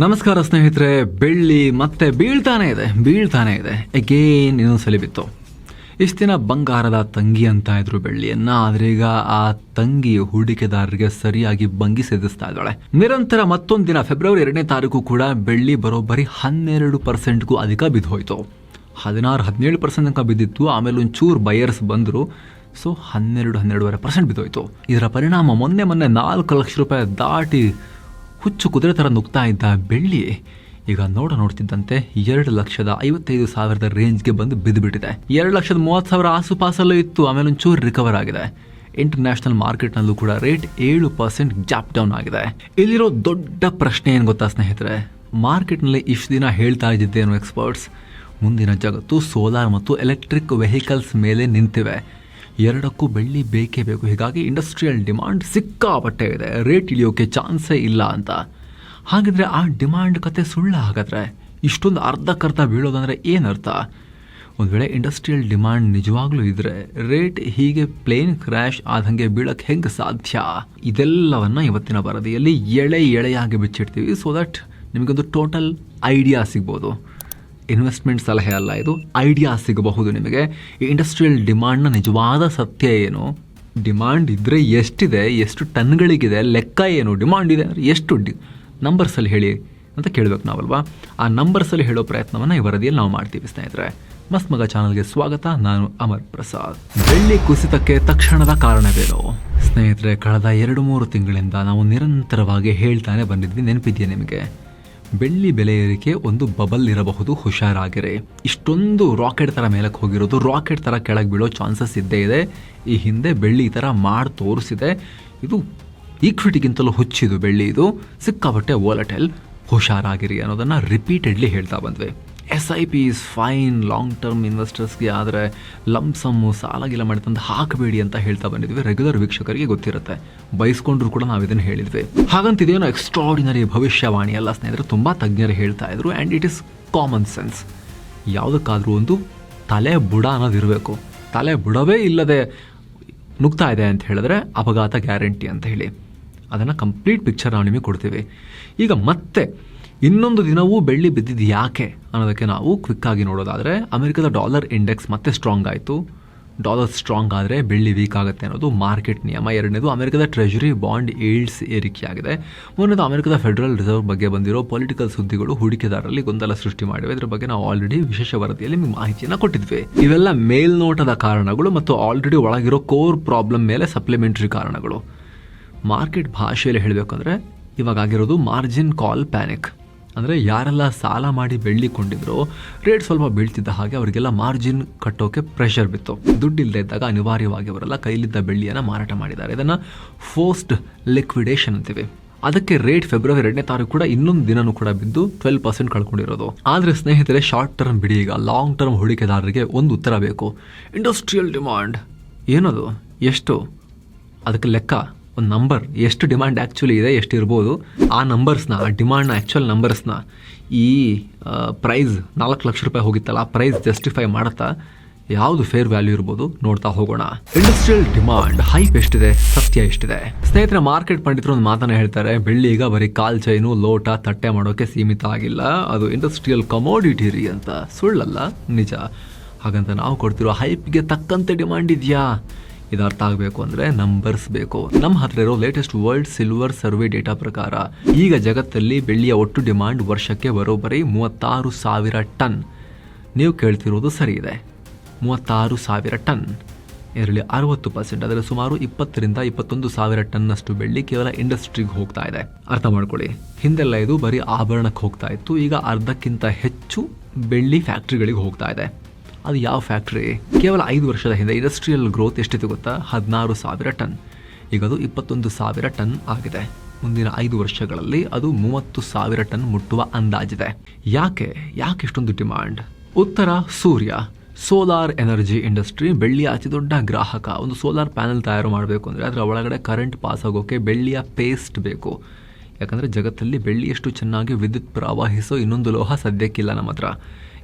ನಮಸ್ಕಾರ ಸ್ನೇಹಿತರೆ, ಬೆಳ್ಳಿ ಮತ್ತೆ ಬೀಳ್ತಾನೆ ಇದೆ ಬೀಳ್ತಾನೆ ಇದೆ. ಅಗೇನ್ ಇನ್ನೊಂದ್ಸಲಿ ಬಿತ್ತು. ಇಷ್ಟು ದಿನ ಬಂಗಾರದ ತಂಗಿ ಅಂತ ಇದ್ರು ಬೆಳ್ಳಿಯನ್ನ, ಆದ್ರೆ ಈಗ ಆ ತಂಗಿ ಹೂಡಿಕೆದಾರರಿಗೆ ಸರಿಯಾಗಿ ಬಂಗಿ ಸೇದಿಸ್ತಾ ಇದ್ದಾಳೆ. ನಿರಂತರ ಮತ್ತೊಂದು ದಿನ ಫೆಬ್ರವರಿ ಎರಡನೇ ತಾರೀಕು ಕೂಡ ಬೆಳ್ಳಿ ಬರೋಬ್ಬರಿ ಹನ್ನೆರಡು ಪರ್ಸೆಂಟ್ಗೂ ಅಧಿಕ ಬಿದ್ದೋಯ್ತು ಹದಿನಾರು, ಹದಿನೇಳು ಪರ್ಸೆಂಟ್ ತನಕ ಬಿದ್ದಿತ್ತು, ಆಮೇಲೆ ಒಂಚೂರು ಬಯರ್ಸ್ ಬಂದರು. ಸೊ ಹನ್ನೆರಡು, ಹನ್ನೆರಡುವರೆ ಪರ್ಸೆಂಟ್ ಬಿದ್ದೋಯ್ತು ಇದರ ಪರಿಣಾಮ ಮೊನ್ನೆ ಮೊನ್ನೆ ನಾಲ್ಕು ಲಕ್ಷ ರೂಪಾಯಿ ದಾಟಿ ಹುಚ್ಚು ಕುದುರೆ ಥರ ನುಗ್ತಾ ಇದ್ದ ಬೆಳ್ಳಿ ಈಗ ನೋಡ ನೋಡ್ತಿದ್ದಂತೆ ಎರಡು ಲಕ್ಷದ ಐವತ್ತೈದು ಸಾವಿರದ ರೇಂಜ್ಗೆ ಬಂದು ಬಿದ್ದುಬಿಟ್ಟಿದೆ. ಎರಡು ಲಕ್ಷದ ಮೂವತ್ತು ಸಾವಿರ ಆಸುಪಾಸಲ್ಲೂ ಇತ್ತು, ಆಮೇಲೆ ಒಂಚೂರು ರಿಕವರ್ ಆಗಿದೆ. ಇಂಟರ್ನ್ಯಾಷನಲ್ ಮಾರ್ಕೆಟ್ನಲ್ಲೂ ಕೂಡ ರೇಟ್ ಏಳು ಪರ್ಸೆಂಟ್ ಜಾಪ್ ಡೌನ್ ಆಗಿದೆ. ಇಲ್ಲಿರೋ ದೊಡ್ಡ ಪ್ರಶ್ನೆ ಏನು ಗೊತ್ತಾ ಸ್ನೇಹಿತರೆ? ಮಾರ್ಕೆಟ್ನಲ್ಲಿ ಇಷ್ಟು ದಿನ ಹೇಳ್ತಾ ಇದ್ದಿದ್ದೇನು ಎಕ್ಸ್ಪರ್ಟ್ಸ್ ಮುಂದಿನ ಜಗತ್ತು ಸೋಲಾರ್ ಮತ್ತು ಎಲೆಕ್ಟ್ರಿಕ್ ವೆಹಿಕಲ್ಸ್ ಮೇಲೆ ನಿಂತಿವೆ. ಎರಡಕ್ಕೂ ಬೆಳ್ಳಿ ಬೇಕೇ ಬೇಕು. ಹೀಗಾಗಿ ಇಂಡಸ್ಟ್ರಿಯಲ್ ಡಿಮಾಂಡ್ ಸಿಕ್ಕಾಪಟ್ಟೆ ಇದೆ. ರೇಟ್ ಇಳಿಯೋಕೆ ಚಾನ್ಸೇ ಇಲ್ಲ ಅಂತ. ಹಾಗಿದ್ರೆ ಆ ಡಿಮಾಂಡ್ ಕತೆ ಸುಳ್ಳ ಹಾಗಾದ್ರೆ ಇಷ್ಟೊಂದು ಅರ್ಧಕ್ಕರ್ಧ ಬೀಳೋದಂದ್ರೆ ಏನರ್ಥ ಒಂದು ವೇಳೆ ಇಂಡಸ್ಟ್ರಿಯಲ್ ಡಿಮಾಂಡ್ ನಿಜವಾಗ್ಲೂ ಇದ್ರೆ ರೇಟ್ ಹೀಗೆ ಪ್ಲೇನ್ ಕ್ರ್ಯಾಶ್ ಆದಂಗೆ ಬೀಳಕ್ಕೆ ಹೆಂಗೆ ಸಾಧ್ಯ? ಇದೆಲ್ಲವನ್ನ ಇವತ್ತಿನ ವರದಿಯಲ್ಲಿ ಎಳೆ ಎಳೆಯಾಗಿ ಬಿಚ್ಚಿಡ್ತೀವಿ. ಸೊ ದಟ್ ನಿಮಗೊಂದು ಟೋಟಲ್ ಐಡಿಯಾ ಸಿಗ್ಬೋದು. ಇನ್ವೆಸ್ಟ್ಮೆಂಟ್ ಸಲಹೆ ಅಲ್ಲ, ಇದು ಐಡಿಯಾ ಸಿಗಬಹುದು ನಿಮಗೆ. ಈ ಇಂಡಸ್ಟ್ರಿಯಲ್ ಡಿಮಾಂಡ್ನ ನಿಜವಾದ ಸತ್ಯ ಏನು? ಡಿಮಾಂಡ್ ಇದ್ದರೆ ಎಷ್ಟಿದೆ? ಎಷ್ಟು ಟನ್ಗಳಿಗಿದೆ? ಲೆಕ್ಕ ಏನು? ಡಿಮಾಂಡ್ ಇದೆ ಅಂದರೆ ಎಷ್ಟು ಡಿ ನಂಬರ್ಸಲ್ಲಿ ಹೇಳಿ ಅಂತ ಕೇಳಬೇಕು ನಾವಲ್ವಾ? ಆ ನಂಬರ್ಸಲ್ಲಿ ಹೇಳೋ ಪ್ರಯತ್ನವನ್ನು ಈ ವರದಿಯಲ್ಲಿ ನಾವು ಮಾಡ್ತೀವಿ ಸ್ನೇಹಿತರೆ. ಮಸ್ತ್ ಮಗ ಚಾನಲ್ಗೆ ಸ್ವಾಗತ. ನಾನು ಅಮರ್ ಪ್ರಸಾದ್. ಬೆಳ್ಳಿ ಕುಸಿತಕ್ಕೆ ತಕ್ಷಣದ ಕಾರಣವೇನು? ಸ್ನೇಹಿತರೆ, ಕಳೆದ ಎರಡು ಮೂರು ತಿಂಗಳಿಂದ ನಾವು ನಿರಂತರವಾಗಿ ಹೇಳ್ತಾನೆ ಬಂದಿದ್ವಿ. ನೆನಪಿದೆಯಾ ನಿಮಗೆ? ಬೆಳ್ಳಿ ಬೆಲೆ ಏರಿಕೆ ಒಂದು ಬಬಲ್ ಇರಬಹುದು, ಹುಷಾರಾಗಿರಿ. ಇಷ್ಟೊಂದು ರಾಕೆಟ್ ಥರ ಮೇಲಕ್ಕೆ ಹೋಗಿರೋದು ರಾಕೆಟ್ ಥರ ಕೆಳಗೆ ಬೀಳೋ ಚಾನ್ಸಸ್ ಇದ್ದೇ ಇದೆ. ಈ ಹಿಂದೆ ಬೆಳ್ಳಿ ಈ ಥರ ಮಾಡಿ ತೋರಿಸಿದೆ. ಇದು ಈಕ್ವಿಟಿಗಿಂತಲೂ ಹುಚ್ಚಿದು ಬೆಳ್ಳಿ ಇದು. ಸಿಕ್ಕಾಪಟ್ಟೆ ವೋಲಟೆಲ್ ಹುಷಾರಾಗಿರಿ ಅನ್ನೋದನ್ನು ರಿಪೀಟೆಡ್ಲಿ ಹೇಳ್ತಾ ಬಂದ್ವಿ. S I P is fine long term ಇನ್ವೆಸ್ಟರ್ಸ್ಗೆ ಆದರೆ ಲಂಪ್ಸಮ್ಮು ಸಾಲಗಿಲ್ಲ ಮಾಡಿ ತಂದು ಹಾಕಬೇಡಿ ಅಂತ ಹೇಳ್ತಾ ಬಂದಿದ್ವಿ ರೆಗ್ಯುಲರ್ ವೀಕ್ಷಕರಿಗೆ ಗೊತ್ತಿರುತ್ತೆ. ಬಯಸ್ಕೊಂಡ್ರು ಕೂಡ ನಾವು ಇದನ್ನು ಹೇಳಿದ್ವಿ. ಹಾಗಂತ ಇದೇನೋ ಎಕ್ಸ್ಟ್ರಾಡಿನರಿ ಭವಿಷ್ಯವಾಣಿ ಎಲ್ಲ ಸ್ನೇಹಿತರೆ, ತುಂಬ ತಜ್ಞರು ಹೇಳ್ತಾ ಇದ್ರು and it is common sense ಯಾವುದಕ್ಕಾದರೂ ಒಂದು ತಲೆ ಬುಡ ಅನ್ನೋದಿರಬೇಕು ತಲೆ ಬುಡವೇ ಇಲ್ಲದೆ ನುಗ್ತಾ ಇದೆ ಅಂತ ಹೇಳಿದ್ರೆ ಅಪಘಾತ ಗ್ಯಾರಂಟಿ ಅಂತ ಹೇಳಿ. ಅದನ್ನು ಕಂಪ್ಲೀಟ್ ಪಿಕ್ಚರ್ ನಾವು ನಿಮಗೆ ಕೊಡ್ತೀವಿ. ಈಗ ಮತ್ತೆ ಇನ್ನೊಂದು ದಿನವೂ ಬೆಳ್ಳಿ ಬಿದ್ದಿದ್ದು ಯಾಕೆ ಅನ್ನೋದಕ್ಕೆ ನಾವು ಕ್ವಿಕ್ ಆಗಿ ನೋಡೋದಾದರೆ ಅಮೆರಿಕದ ಡಾಲರ್ ಇಂಡೆಕ್ಸ್ ಮತ್ತೆ ಸ್ಟ್ರಾಂಗ್ ಆಯಿತು. ಡಾಲರ್ ಸ್ಟ್ರಾಂಗ್ ಆದರೆ ಬೆಳ್ಳಿ ವೀಕ್ ಆಗುತ್ತೆ ಅನ್ನೋದು ಮಾರ್ಕೆಟ್ ನಿಯಮ. ಎರಡನೇದು ಅಮೆರಿಕದ ಟ್ರೆಜರಿ ಬಾಂಡ್ ಏಲ್ಡ್ಸ್ ಏರಿಕೆಯಾಗಿದೆ. ಮೂರನೇದು ಅಮೆರಿಕದ ಫೆಡರಲ್ ರಿಸರ್ವ್ ಬಗ್ಗೆ ಬಂದಿರೋ ಪೊಲಿಟಿಕಲ್ ಸುದ್ದಿಗಳು ಹೂಡಿಕೆದಾರರಲ್ಲಿ ಗೊಂದಲ ಸೃಷ್ಟಿ ಮಾಡಿವೆ. ಇದರ ಬಗ್ಗೆ ನಾವು ಆಲ್ರೆಡಿ ವಿಶೇಷ ವರದಿಯಲ್ಲಿ ನಿಮ್ಗೆ ಮಾಹಿತಿಯನ್ನು ಕೊಟ್ಟಿದ್ವಿ. ಇವೆಲ್ಲ ಮೇಲ್ನೋಟದ ಕಾರಣಗಳು ಮತ್ತು ಆಲ್ರೆಡಿ ಒಳಗಿರೋ ಕೋರ್ ಪ್ರಾಬ್ಲಮ್ ಮೇಲೆ ಸಪ್ಲಿಮೆಂಟರಿ ಕಾರಣಗಳು. ಮಾರ್ಕೆಟ್ ಭಾಷೆಯಲ್ಲಿ ಹೇಳಬೇಕಂದ್ರೆ ಇವಾಗ ಆಗಿರೋದು ಮಾರ್ಜಿನ್ ಕಾಲ್ ಪ್ಯಾನಿಕ್ ಅಂದರೆ ಯಾರೆಲ್ಲ ಸಾಲ ಮಾಡಿ ಬೆಳ್ಳಿ ಕೊಂಡಿದ್ರೋ ರೇಟ್ ಸ್ವಲ್ಪ ಬೀಳ್ತಿದ್ದ ಹಾಗೆ ಅವರಿಗೆಲ್ಲ ಮಾರ್ಜಿನ್ ಕಟ್ಟೋಕೆ ಪ್ರೆಷರ್ ಬಿತ್ತು. ದುಡ್ಡಿಲ್ಲದೆ ಇದ್ದಾಗ ಅನಿವಾರ್ಯವಾಗಿ ಅವರೆಲ್ಲ ಕೈಲಿದ್ದ ಬೆಳ್ಳಿಯನ್ನು ಮಾರಾಟ ಮಾಡಿದ್ದಾರೆ. ಇದನ್ನು ಫೋಸ್ಟ್ ಲಿಕ್ವಿಡೇಷನ್ ಅಂತೀವಿ. ಅದಕ್ಕೆ ರೇಟ್ ಫೆಬ್ರವರಿ ಎರಡನೇ ತಾರೀಕು ಕೂಡ ಇನ್ನೊಂದು ದಿನನೂ ಕೂಡ ಬಿದ್ದು ಟ್ವೆಲ್ ಪರ್ಸೆಂಟ್ ಕಳ್ಕೊಂಡಿರೋದು. ಆದರೆ ಸ್ನೇಹಿತರೆ ಶಾರ್ಟ್ ಟರ್ಮ್ ಬಿಡಿ ಈಗ. ಲಾಂಗ್ ಟರ್ಮ್ ಹೂಡಿಕೆದಾರರಿಗೆ ಒಂದು ಉತ್ತರ ಬೇಕು. ಇಂಡಸ್ಟ್ರಿಯಲ್ ಡಿಮಾಂಡ್ ಏನದು? ಎಷ್ಟು? ಅದಕ್ಕೆ ಲೆಕ್ಕ. ಒಂದು ನಂಬರ್ ಎಷ್ಟು ಡಿಮ್ಯಾಂಡ್ ಆ್ಯಕ್ಚುಲಿ ಇದೆ, ಎಷ್ಟು ಇರ್ಬೋದು, ಆ ನಂಬರ್ಸ್ನ ಆ ಡಿಮ್ಯಾಂಡ್ನ ಆ್ಯಕ್ಚುಯಲ್ ನಂಬರ್ಸ್ನ ಈ ಪ್ರೈಸ್ ನಾಲ್ಕು ಲಕ್ಷ ರೂಪಾಯಿ ಹೋಗಿತ್ತಲ್ಲ, ಆ ಪ್ರೈಸ್ ಜಸ್ಟಿಫೈ ಮಾಡುತ್ತಾ ಯಾವುದು ಫೇರ್ ವ್ಯಾಲ್ಯೂ ಇರ್ಬೋದು ನೋಡ್ತಾ ಹೋಗೋಣ. ಇಂಡಸ್ಟ್ರಿಯಲ್ ಡಿಮಾಂಡ್ ಹೈಪ್ ಎಷ್ಟಿದೆ, ಸತ್ಯ ಎಷ್ಟಿದೆ? ಸ್ನೇಹಿತರೆ ಮಾರ್ಕೆಟ್ ಪಂಡಿತರು ಒಂದು ಮಾತನ್ನ ಹೇಳ್ತಾರೆ, ಬೆಳ್ಳಿ ಈಗ ಬರೀ ಕಾಲ್ ಚೈನು ಲೋಟ, ತಟ್ಟೆ ಮಾಡೋಕೆ ಸೀಮಿತ ಆಗಿಲ್ಲ, ಅದು ಇಂಡಸ್ಟ್ರಿಯಲ್ ಕಮೋಡಿಟಿ ರೀ ಅಂತ ಸುಳ್ಳಲ್ಲ, ನಿಜ. ಹಾಗಂತ ನಾವು ಕೊಡ್ತಿರೋ ಹೈಪ್ಗೆ ತಕ್ಕಂತೆ ಡಿಮಾಂಡ್ ಇದೆಯಾ? ಇದು ಅರ್ಥ ಆಗಬೇಕು ಅಂದರೆ ನಂಬರ್ಸ್ ಬೇಕು. ನಮ್ಮ ಹತ್ರ ಇರೋ latest world silver survey data ಪ್ರಕಾರ, ಈಗ ಜಗತ್ತಲ್ಲಿ ಬೆಳ್ಳಿಯ ಒಟ್ಟು ಡಿಮಾಂಡ್ ವರ್ಷಕ್ಕೆ ಬರೋಬ್ಬರಿ ಮೂವತ್ತಾರು ಸಾವಿರ ಟನ್. ನೀವು ಕೇಳ್ತಿರೋದು ಸರಿ ಇದೆ. ಮೂವತ್ತಾರು ಸಾವಿರ ಟನ್. ಇದರಲ್ಲಿ ಅರವತ್ತು ಪರ್ಸೆಂಟ್ ಅದರಲ್ಲಿ ಸುಮಾರು ಇಪ್ಪತ್ತರಿಂದ ಇಪ್ಪತ್ತೊಂದು ಸಾವಿರ ಟನ್ನಷ್ಟು ಬೆಳ್ಳಿ ಕೇವಲ ಇಂಡಸ್ಟ್ರಿಗೆ ಹೋಗ್ತಾ ಇದೆ. ಅರ್ಥ ಮಾಡ್ಕೊಳ್ಳಿ. ಹಿಂದೆಲ್ಲ ಇದು ಬರೀ ಆಭರಣಕ್ಕೆ ಹೋಗ್ತಾ ಇತ್ತು, ಈಗ ಅರ್ಧಕ್ಕಿಂತ ಹೆಚ್ಚು ಬೆಳ್ಳಿ ಫ್ಯಾಕ್ಟ್ರಿಗಳಿಗೆ ಹೋಗ್ತಾ ಇದೆ. ಅದು ಯಾವ ಫ್ಯಾಕ್ಟ್ರಿ? ಕೇವಲ ಐದು ವರ್ಷದ ಹಿಂದೆ ಇಂಡಸ್ಟ್ರಿಯಲ್ ಗ್ರೋತ್ ಎಷ್ಟಿತ್ತು ಗೊತ್ತಾ? ಹದಿನಾರು ಸಾವಿರ ಟನ್. ಈಗ ಅದು ಇಪ್ಪತ್ತೊಂದು ಸಾವಿರ ಟನ್ ಆಗಿದೆ. ಮುಂದಿನ ಐದು ವರ್ಷಗಳಲ್ಲಿ ಅದು ಮೂವತ್ತು ಸಾವಿರ ಟನ್ ಮುಟ್ಟುವ ಅಂದಾಜಿದೆ. ಯಾಕೆ? ಯಾಕೆ ಇಷ್ಟೊಂದು ಡಿಮಾಂಡ್ ಉತ್ತರ, ಸೂರ್ಯ. ಸೋಲಾರ್ ಎನರ್ಜಿ ಇಂಡಸ್ಟ್ರಿ ಬೆಳ್ಳಿಯ ಅತಿ ದೊಡ್ಡ ಗ್ರಾಹಕ. ಒಂದು ಸೋಲಾರ್ ಪ್ಯಾನೆಲ್ ತಯಾರು ಮಾಡಬೇಕು ಅಂದರೆ ಅದರ ಒಳಗಡೆ ಕರೆಂಟ್ ಪಾಸ್ ಆಗೋಕೆ ಬೆಳ್ಳಿಯ ಪೇಸ್ಟ್ ಬೇಕು. ಯಾಕಂದರೆ ಜಗತ್ತಲ್ಲಿ ಬೆಳ್ಳಿಯಷ್ಟು ಚೆನ್ನಾಗಿ ವಿದ್ಯುತ್ ಪ್ರವಾಹಿಸೋ ಇನ್ನೊಂದು ಲೋಹ ಸದ್ಯಕ್ಕಿಲ್ಲ ನಮ್ಮ ಹತ್ರ.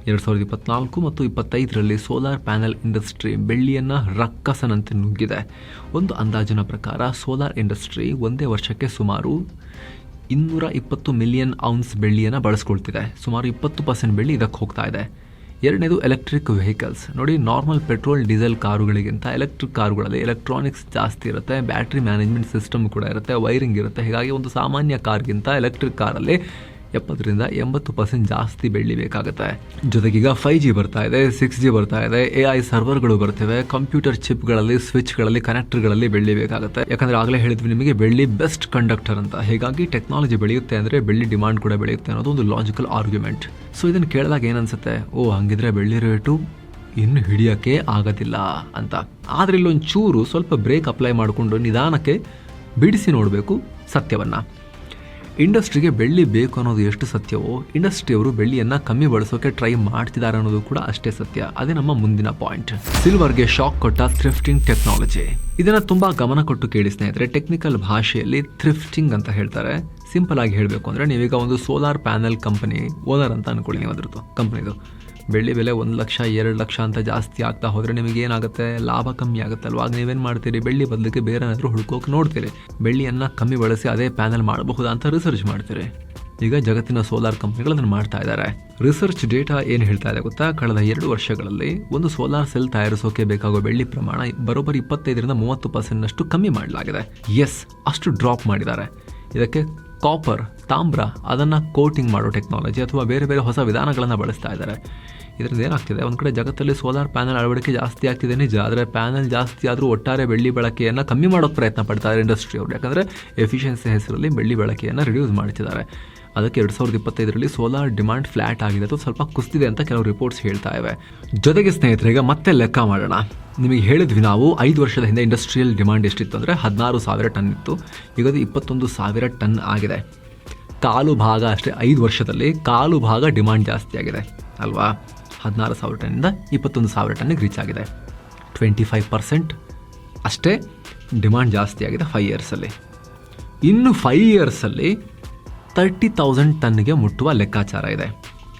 ಎರಡು ಸಾವಿರದ ಇಪ್ಪತ್ನಾಲ್ಕು ಮತ್ತು ಇಪ್ಪತ್ತೈದರಲ್ಲಿ ಸೋಲಾರ್ ಪ್ಯಾನೆಲ್ ಇಂಡಸ್ಟ್ರಿ ಬೆಳ್ಳಿಯನ್ನು ರಕ್ಕಸನಂತೆ ನುಗ್ಗಿದೆ. ಒಂದು ಅಂದಾಜಿನ ಪ್ರಕಾರ ಸೋಲಾರ್ ಇಂಡಸ್ಟ್ರಿ ಒಂದೇ ವರ್ಷಕ್ಕೆ ಸುಮಾರು ಇನ್ನೂರ ಇಪ್ಪತ್ತು ಮಿಲಿಯನ್ ಔನ್ಸ್ ಬೆಳ್ಳಿಯನ್ನು ಬಳಸ್ಕೊಳ್ತಿದೆ. ಸುಮಾರು ಇಪ್ಪತ್ತು ಪರ್ಸೆಂಟ್ ಬೆಳ್ಳಿ ಇದಕ್ಕೆ ಹೋಗ್ತಾ ಇದೆ. ಎರಡನೇದು ಎಲೆಕ್ಟ್ರಿಕ್ ವೆಹಿಕಲ್ಸ್. ನೋಡಿ, ನಾರ್ಮಲ್ ಪೆಟ್ರೋಲ್, ಡೀಸೆಲ್ ಕಾರುಗಳಿಗಿಂತ ಎಲೆಕ್ಟ್ರಿಕ್ ಕಾರುಗಳಲ್ಲಿ ಎಲೆಕ್ಟ್ರಾನಿಕ್ಸ್ ಜಾಸ್ತಿ ಇರುತ್ತೆ, ಬ್ಯಾಟ್ರಿ ಮ್ಯಾನೇಜ್ಮೆಂಟ್ ಸಿಸ್ಟಮ್ ಕೂಡ ಇರುತ್ತೆ, ವೈರಿಂಗ್ ಇರುತ್ತೆ. ಹೀಗಾಗಿ ಒಂದು ಸಾಮಾನ್ಯ ಕಾರ್ಗಿಂತ ಎಲೆಕ್ಟ್ರಿಕ್ ಕಾರಲ್ಲಿ ಎಪ್ಪತ್ತರಿಂದ ಎಂಬತ್ತು ಪರ್ಸೆಂಟ್ ಜಾಸ್ತಿ ಬೆಳ್ಳಿ ಬೇಕಾಗುತ್ತೆ. ಈಗ ಫೈವ್ ಜಿ ಬರ್ತಾ ಇದೆ ಸಿಕ್ಸ್ ಜಿ ಬರ್ತಾ ಇದೆ ಎ ಐ ಸರ್ವರ್ಗಳು ಬರ್ತವೆ ಕಂಪ್ಯೂಟರ್ ಚಿಪ್ಗಳಲ್ಲಿ ಸ್ವಿಚ್ಗಳಲ್ಲಿ ಕನೆಕ್ಟರ್ಗಳಲ್ಲಿ ಬೆಳ್ಳಿ ಬೇಕಾಗುತ್ತೆ. ಯಾಕಂದ್ರೆ ಆಗಲೇ ಹೇಳಿದ್ವಿ ನಿಮಗೆ, ಬೆಳ್ಳಿ ಬೆಸ್ಟ್ ಕಂಡಕ್ಟರ್ ಅಂತ. ಹೀಗಾಗಿ ಟೆಕ್ನಾಲಜಿ ಬೆಳೆಯುತ್ತೆ ಅಂದರೆ ಬೆಳ್ಳಿ ಡಿಮಾಂಡ್ ಕೂಡ ಬೆಳೆಯುತ್ತೆ ಅನ್ನೋದು ಒಂದು ಲಾಜಿಕಲ್ ಆರ್ಗ್ಯುಮೆಂಟ್ ಸೊ ಇದನ್ನು ಕೇಳಿದಾಗ ಏನನ್ಸುತ್ತೆ? ಓ, ಹಂಗಿದ್ರೆ ಬೆಳ್ಳಿ ರೇಟು ಇನ್ನು ಹಿಡಿಯೋಕ್ಕೆ ಆಗೋದಿಲ್ಲ ಅಂತ. ಆದರೆ ಇಲ್ಲೊಂದು ಚೂರು ಸ್ವಲ್ಪ ಬ್ರೇಕ್ ಅಪ್ಲೈ ಮಾಡಿಕೊಂಡು ನಿಧಾನಕ್ಕೆ ಬಿಡಿಸಿ ನೋಡಬೇಕು ಸತ್ಯವನ್ನು. ಇಂಡಸ್ಟ್ರಿಗೆ ಬೆಳ್ಳಿ ಬೇಕು ಅನ್ನೋದು ಎಷ್ಟು ಸತ್ಯವೋ, ಇಂಡಸ್ಟ್ರಿಯವರು ಬೆಳ್ಳಿಯನ್ನು ಕಮ್ಮಿ ಬಳಸೋಕೆ ಟ್ರೈ ಮಾಡ್ತಿದ್ದಾರೆ ಅನ್ನೋದು ಕೂಡ ಅಷ್ಟೇ ಸತ್ಯ. ಅದೇ ನಮ್ಮ ಮುಂದಿನ ಪಾಯಿಂಟ್ ಸಿಲ್ವರ್ಗೆ ಶಾಕ್ ಕೊಟ್ಟ ಥ್ರಿಫ್ಟಿಂಗ್ ಟೆಕ್ನಾಲಜಿ ಇದನ್ನ ತುಂಬಾ ಗಮನ ಕೊಟ್ಟು ಕೇಳಿ ಸ್ನೇಹಿತರೆ ಟೆಕ್ನಿಕಲ್ ಭಾಷೆಯಲ್ಲಿ ಥ್ರಿಫ್ಟಿಂಗ್ ಅಂತ ಹೇಳ್ತಾರೆ. ಸಿಂಪಲ್ ಆಗಿ ಹೇಳಬೇಕು ಅಂದ್ರೆ ನೀವೀಗ ಒಂದು ಸೋಲಾರ್ ಪ್ಯಾನೆಲ್ ಕಂಪನಿ ಓನರ್ ಅಂತ ಅನ್ಕೊಳ್ಳಿ ನೀವು ಅದ್ರದ್ದು ಕಂಪನಿದು ಬೆಳ್ಳಿ ಬೆಲೆ ಒಂದು ಲಕ್ಷ, ಎರಡು ಲಕ್ಷ ಅಂತ ಜಾಸ್ತಿ ಆಗ್ತಾ ಹೋದರೆ ನಿಮಗೆ ಏನಾಗುತ್ತೆ ಲಾಭ ಕಮ್ಮಿ ಆಗುತ್ತೆ ಅಲ್ವಾ? ಆಗ ನೀವೇನು ಮಾಡ್ತೀರಿ? ಬೆಳ್ಳಿ ಬದಲಿಗೆ ಬೇರೆ ಏನಾದರೂ ಹುಡ್ಕೋಕೆ ನೋಡ್ತೀರಿ. ಬೆಳ್ಳಿಯನ್ನು ಕಮ್ಮಿ ಬಳಸಿ ಅದೇ ಪ್ಯಾನಲ್ ಮಾಡಬಹುದಾ ಅಂತ ರಿಸರ್ಚ್ ಮಾಡ್ತೀರಿ. ಈಗ ಜಗತ್ತಿನ ಸೋಲಾರ್ ಕಂಪ್ನಿಗಳು ಅದನ್ನು ಮಾಡ್ತಾ ಇದ್ದಾರೆ ರಿಸರ್ಚ್ ಡೇಟಾ ಏನು ಹೇಳ್ತಾ ಇದೆ ಗೊತ್ತಾ? ಕಳೆದ ಎರಡು ವರ್ಷಗಳಲ್ಲಿ ಒಂದು ಸೋಲಾರ್ ಸೆಲ್ ತಯಾರಿಸೋಕೆ ಬೇಕಾಗೋ ಬೆಳ್ಳಿ ಪ್ರಮಾಣ ಬರೋಬ್ಬರಿ ಇಪ್ಪತ್ತೈದರಿಂದ ಮೂವತ್ತು ಪರ್ಸೆಂಟ್ನಷ್ಟು ಕಮ್ಮಿ ಮಾಡಲಾಗಿದೆ. ಎಸ್ ಅಷ್ಟು ಡ್ರಾಪ್ ಮಾಡಿದ್ದಾರೆ. ಇದಕ್ಕೆ ಕಾಪರ್ ತಾಮ್ರ, ಅದನ್ನು ಕೋಟಿಂಗ್ ಮಾಡೋ ಟೆಕ್ನಾಲಜಿ ಅಥವಾ ಬೇರೆ ಬೇರೆ ಹೊಸ ವಿಧಾನಗಳನ್ನು ಬಳಸ್ತಾ ಇದ್ದಾರೆ ಇದರಿಂದ ಏನಾಗ್ತಿದೆ? ಒಂದು ಕಡೆ ಜಗತ್ತಲ್ಲಿ ಸೋಲಾರ್ ಪ್ಯಾನಲ್ ಅಳವಡಿಕೆ ಜಾಸ್ತಿ ಆಗ್ತಿದೆ ನಿಜ, ಆದರೆ ಪ್ಯಾನಲ್ ಜಾಸ್ತಿ ಆದರೂ ಒಟ್ಟಾರೆ ಬೆಳ್ಳಿ ಬಳಕೆಯನ್ನು ಕಮ್ಮಿ ಮಾಡೋಕ್ಕೆ ಪ್ರಯತ್ನ ಪಡ್ತಾರೆ ಇಂಡಸ್ಟ್ರಿ ಅವರು. ಯಾಕಂದರೆ ಎಫಿಷಿಯನ್ಸಿ ಹೆಸರಲ್ಲಿ ಬೆಳ್ಳಿ ಬಳಕೆಯನ್ನು ರಿಡ್ಯೂಸ್ ಮಾಡ್ತಿದ್ದಾರೆ. ಅದಕ್ಕೆ ಎರಡು ಸಾವಿರದ ಇಪ್ಪತ್ತೈದರಲ್ಲಿ ಸೋಲಾರ್ ಡಿಮ್ಯಾಂಡ್ ಫ್ಲಾಟ್ ಆಗಿದೆ ಅಥವಾ ಸ್ವಲ್ಪ ಕುಸ್ತಿದೆ ಅಂತ ಕೆಲವು ರಿಪೋರ್ಟ್ಸ್ ಹೇಳ್ತಾ ಇವೆ. ಜೊತೆಗೆ ಸ್ನೇಹಿತರಿಗೆ ಮತ್ತೆ ಲೆಕ್ಕ ಮಾಡೋಣ. ನಿಮಗೆ ಹೇಳಿದ್ವಿ ನಾವು ಐದು ವರ್ಷದ ಹಿಂದೆ ಇಂಡಸ್ಟ್ರಿಯಲ್ ಡಿಮ್ಯಾಂಡ್ ಎಷ್ಟಿತ್ತು ಅಂದರೆ ಹದಿನಾರು ಸಾವಿರ ಟನ್ ಇತ್ತು. ಈಗ ಅದು ಇಪ್ಪತ್ತೊಂದು ಸಾವಿರ ಟನ್ ಆಗಿದೆ. ಕಾಲು ಭಾಗ ಅಷ್ಟೇ, ಐದು ವರ್ಷದಲ್ಲಿ ಕಾಲು ಭಾಗ ಡಿಮ್ಯಾಂಡ್ ಜಾಸ್ತಿ ಆಗಿದೆ. ಅಲ್ವಾ? ಹದಿನಾರು ಸಾವಿರ ಟನ್ನಿಂದ ಇಪ್ಪತ್ತೊಂದು ಸಾವಿರ ಟನ್ನಿಗೆ ರೀಚ್ ಆಗಿದೆ. ಟ್ವೆಂಟಿ ಫೈವ್ ಪರ್ಸೆಂಟ್ ಅಷ್ಟೇ ಡಿಮ್ಯಾಂಡ್ ಜಾಸ್ತಿ ಆಗಿದೆ ಫೈವ್ ಇಯರ್ಸಲ್ಲಿ ಇನ್ನು ಫೈವ್ ಇಯರ್ಸಲ್ಲಿ ತರ್ಟಿ ತೌಸಂಡ್ ಟನ್ಗೆ ಮುಟ್ಟುವ ಲೆಕ್ಕಾಚಾರ ಇದೆ.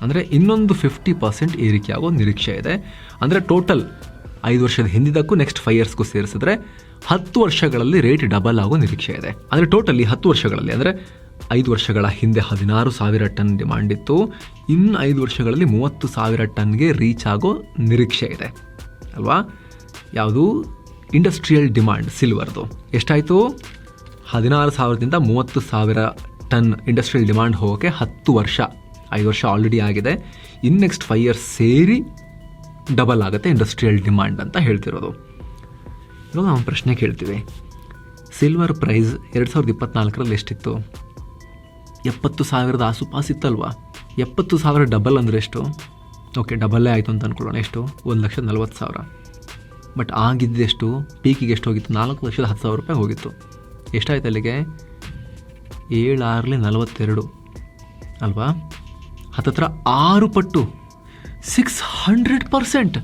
ಅಂದರೆ ಇನ್ನೊಂದು ಫಿಫ್ಟಿ ಪರ್ಸೆಂಟ್ ಏರಿಕೆ ಆಗೋ ನಿರೀಕ್ಷೆ ಇದೆ. ಅಂದರೆ ಟೋಟಲ್ ಐದು ವರ್ಷದ ಹಿಂದಿದ್ದಕ್ಕೂ ನೆಕ್ಸ್ಟ್ ಫೈವ್ ಇಯರ್ಸ್ಗೂ ಸೇರಿಸಿದ್ರೆ ಹತ್ತು ವರ್ಷಗಳಲ್ಲಿ ರೇಟ್ ಡಬಲ್ ಆಗೋ ನಿರೀಕ್ಷೆ ಇದೆ. ಅಂದರೆ ಟೋಟಲಿ ಹತ್ತು ವರ್ಷಗಳಲ್ಲಿ, ಅಂದರೆ ಐದು ವರ್ಷಗಳ ಹಿಂದೆ ಹದಿನಾರು ಸಾವಿರ ಟನ್ ಡಿಮಾಂಡ್ ಇತ್ತು. ಇನ್ನು ಐದು ವರ್ಷಗಳಲ್ಲಿ ಮೂವತ್ತು ಸಾವಿರ ಟನ್ಗೆ ರೀಚ್ ಆಗೋ ನಿರೀಕ್ಷೆ ಇದೆ. ಅಲ್ವಾ? ಯಾವುದು? ಇಂಡಸ್ಟ್ರಿಯಲ್ ಡಿಮಾಂಡ್ ಸಿಲ್ವರ್ದು ಎಷ್ಟಾಯಿತು? ಹದಿನಾರು ಸಾವಿರದಿಂದ ಮೂವತ್ತು ಸಾವಿರ ಟನ್ ಇಂಡಸ್ಟ್ರಿಯಲ್ ಡಿಮಾಂಡ್ ಹೋಗೋಕ್ಕೆ ಹತ್ತು ವರ್ಷ, ಐದು ವರ್ಷ ಆಲ್ರೆಡಿ ಆಗಿದೆ. ಇನ್ನು ನೆಕ್ಸ್ಟ್ ಫೈವ್ ಇಯರ್ಸ್ ಸೇರಿ ಡಬಲ್ ಆಗುತ್ತೆ ಇಂಡಸ್ಟ್ರಿಯಲ್ ಡಿಮಾಂಡ್ ಅಂತ ಹೇಳ್ತಿರೋದು. ಇವಾಗ ನಾವು ಪ್ರಶ್ನೆ ಕೇಳ್ತೀವಿ. ಸಿಲ್ವರ್ ಪ್ರೈಸ್ ಎರಡು ಸಾವಿರದ ಇಪ್ಪತ್ನಾಲ್ಕರಲ್ಲಿ ಎಷ್ಟಿತ್ತು? ಎಪ್ಪತ್ತು ಸಾವಿರದ ಆಸುಪಾಸು ಇತ್ತಲ್ವಾ? ಎಪ್ಪತ್ತು ಸಾವಿರ ಡಬಲ್ ಅಂದರೆ ಎಷ್ಟು? ಓಕೆ ಡಬಲ್ಲೇ ಆಯಿತು ಅಂತ ಅಂದ್ಕೊಳ್ಳೋಣ ಎಷ್ಟು? ಒಂದು ಲಕ್ಷದ ನಲ್ವತ್ತು ಸಾವಿರ. ಬಟ್ ಆಗಿದ್ದೆಷ್ಟು ಪೀಕಿಗೆ ಎಷ್ಟು ಹೋಗಿತ್ತು? ನಾಲ್ಕು ಲಕ್ಷದ ಹತ್ತು ಸಾವಿರ ರೂಪಾಯಿ ಹೋಗಿತ್ತು. ಎಷ್ಟಾಯ್ತು ಅಲ್ಲಿಗೆ? ಏಳಾರಲಿ ನಲವತ್ತೆರಡು. ಅಲ್ವಾ? ಹತ್ತತ್ರ ಆರು ಪಟ್ಟು. ಸಿಕ್ಸ್ ಹಂಡ್ರೆಡ್ ಪರ್ಸೆಂಟ್